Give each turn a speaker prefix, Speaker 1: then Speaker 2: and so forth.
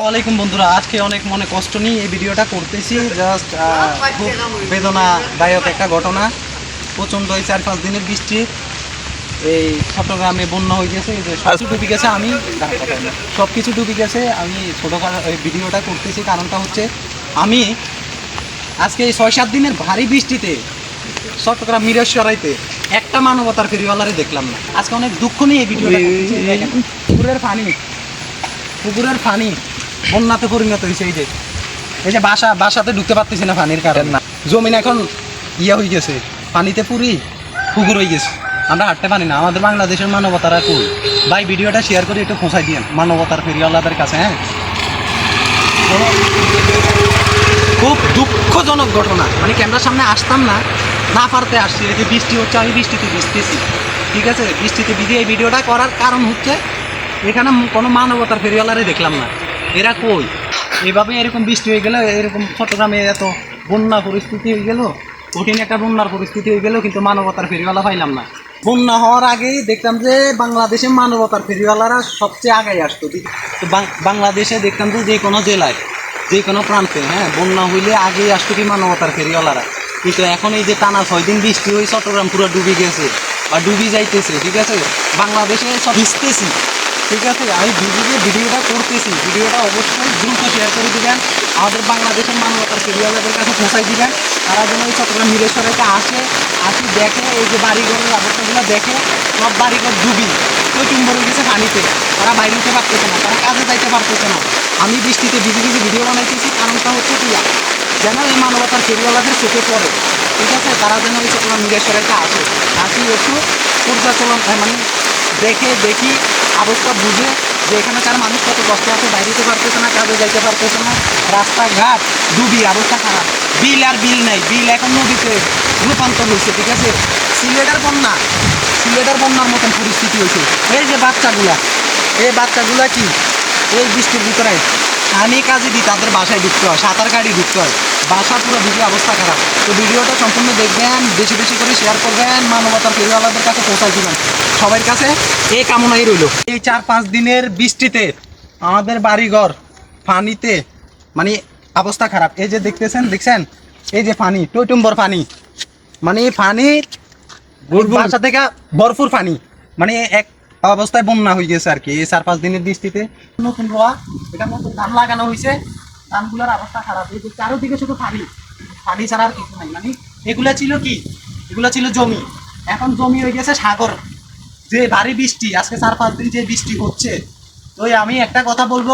Speaker 1: ওয়ালাইকুম বন্ধুরা আজকে অনেক মনে কষ্ট নিয়ে এই ভিডিওটা করতেছি। জাস্ট খুব বেদনাদায়ক একটা ঘটনা। প্রচণ্ড এই চার পাঁচ দিনের বৃষ্টি। এই চট্টগ্রামে বন্যা হয়ে গেছে যে সব কিছু ডুবে গেছে আমি সব কিছু ডুবে গেছে আমি ছোটোখাটো এই ভিডিওটা করতেছি কারণটা হচ্ছে আমি আজকে এই ছয় সাত দিনের ভারী বৃষ্টিতে চট্টগ্রাম মিরেশ্বরাইতে একটা মানবতার ফেরিওয়ালারে দেখলাম না। আজকে অনেক দুঃখ নিয়ে এই ভিডিওটা পুকুরের পানি পুকুরের পানি। বন্যাতে পরিণত হয়েছে এই যে। এই যে বাসা বাসাতে ঢুকতে পারতেছি না পানির কারণে। না। জমিন এখন ইয়ে হয়ে গেছে। পানিতে পুরি পুকুর হয়ে গেছে। আমরা হাঁটতে পারি না। আমাদের বাংলাদেশের মানবতারা কই ভাই ভিডিওটা শেয়ার করে একটু পৌঁছাই দিয়েন। মানবতার ফেরিওয়ালাদের কাছে হ্যাঁ? খুব দুঃখজনক ঘটনা। মানে ক্যামেরার সামনে আসতাম না না পারতে আসছি। এই যে বৃষ্টি হচ্ছে আমি বৃষ্টিতে ভিজতেছি। ঠিক আছে? বৃষ্টিতে ভিজে এই ভিডিওটা করার কারণ হচ্ছে এখানে কোনো মানবতার ফেরিওয়ালারে দেখলাম না। এরা কই? এভাবে এরকম বৃষ্টি হয়ে গেল, এরকম চট্টগ্রামে এত বন্যা পরিস্থিতি হয়ে গেল, কঠিন একটা বন্যার পরিস্থিতি হয়ে গেল, কিন্তু মানবতার ফেরিওয়ালা পাইলাম না। বন্যা হওয়ার আগেই দেখতাম যে বাংলাদেশে মানবতার ফেরিওয়ালারা সবচেয়ে আগে আসতো। তো বাংলাদেশে দেখতাম যে যে কোনো জেলায় যে কোনো প্রান্তে হ্যাঁ বন্যা হইলে আগেই আসতো কি মানবতার ফেরিওয়ালারা। কিন্তু এখন এই যে টানা ছয় দিন বৃষ্টি হয়ে চট্টগ্রাম পুরো ডুবে গেছে, বা ডুবি যাইতেছে, ঠিক আছে? বাংলাদেশে সব ভিজতেছি। ঠিক আছে আমি ভিডিও ভিডিওটা করতেছি। ভিডিওটা অবশ্যই দ্রুত শেয়ার করে দিবেন। আমাদের বাংলাদেশের মানবতার ফেরিওয়ালাদের কাছে পৌঁছাই দিবেন। তারা যেন এই চট্টগ্রাম মিরেশ্বরাইতে আসে আসি দেখে এই যে বাড়িঘরের অবস্থাগুলো দেখে সব বাড়িঘর ডুবি কেউ চুম্বর গেছে পানিতে। তারা বাইরে উঠতে পারতেছে না তারা কাজে যাইতে পারতেছে না। আমি বৃষ্টিতে ভিজে ভিজে ভিডিও বানাইতেছি কারণটা হচ্ছে কি যেন এই মানবতার ফেরিওয়ালাদের চোখে পড়ে। ঠিক আছে তারা যেন এই চট্টগ্রাম মিরেশ্বরাইতে আসে। আসি একটু পূর্যাচলন আহ, মানে দেখে দেখি অবস্থা বুঝে যে এখানকার মানুষ কত কষ্ট আছে বাইরে যেতে পারতেছে না, কাজে যাইতে পারতেছে না। রাস্তাঘাট ডুবি অবস্থা খারাপ। বিল আর বিল নাই, বিল এখন নদীতে রূপান্তর হয়েছে, ঠিক আছে? সিলেটের বন্যা, সিলেটের বন্যার মতন পরিস্থিতি হয়েছে। এই যে বাচ্চাগুলা, এই বাচ্চাগুলা কি? এই বৃষ্টির ভিতরে। আমি কাজে দিই, তাদের বাসায় ঢুকতে হয়, সাঁতার গাড়ি ঢুকতে হয়। বাসা পুরো ভিডিও অবস্থা খারাপ। তো ভিডিওটা সম্পূর্ণ দেখবেন বেশি বেশি করে শেয়ার করবেন মানবতার ফেরিওয়ালাদের কাছে পৌঁছাই দিবেন। সবার কাছে এই কামনাই রইল। এই চার পাঁচ দিনের বৃষ্টিতে আমাদের বাড়িঘর পানিতে মানে অবস্থা খারাপ। এই যে দেখতেছেন দেখছেন? এই যে পানি টৈটুম্বর পানি। মানে পানি বাসা থেকে ভরপুর পানি। মানে এক অবস্থায় বন্যা হয়ে গেছে আর কি। এই চার পাঁচ দিনের বৃষ্টিতে নতুন রোয়া এটা নতুন ধান লাগানো হয়েছে। ধানগুলোর অবস্থা খারাপ। এই যে চারোদিকে শুধু পানি পানি ছাড়া আর কিছু নাই। মানে এগুলা ছিল কি? এগুলা ছিল জমি। এখন জমি হয়ে গেছে সাগর। যে ভারী বৃষ্টি, আজকে চার পাঁচ দিন যে বৃষ্টি হচ্ছে। তো আমি একটা কথা বলব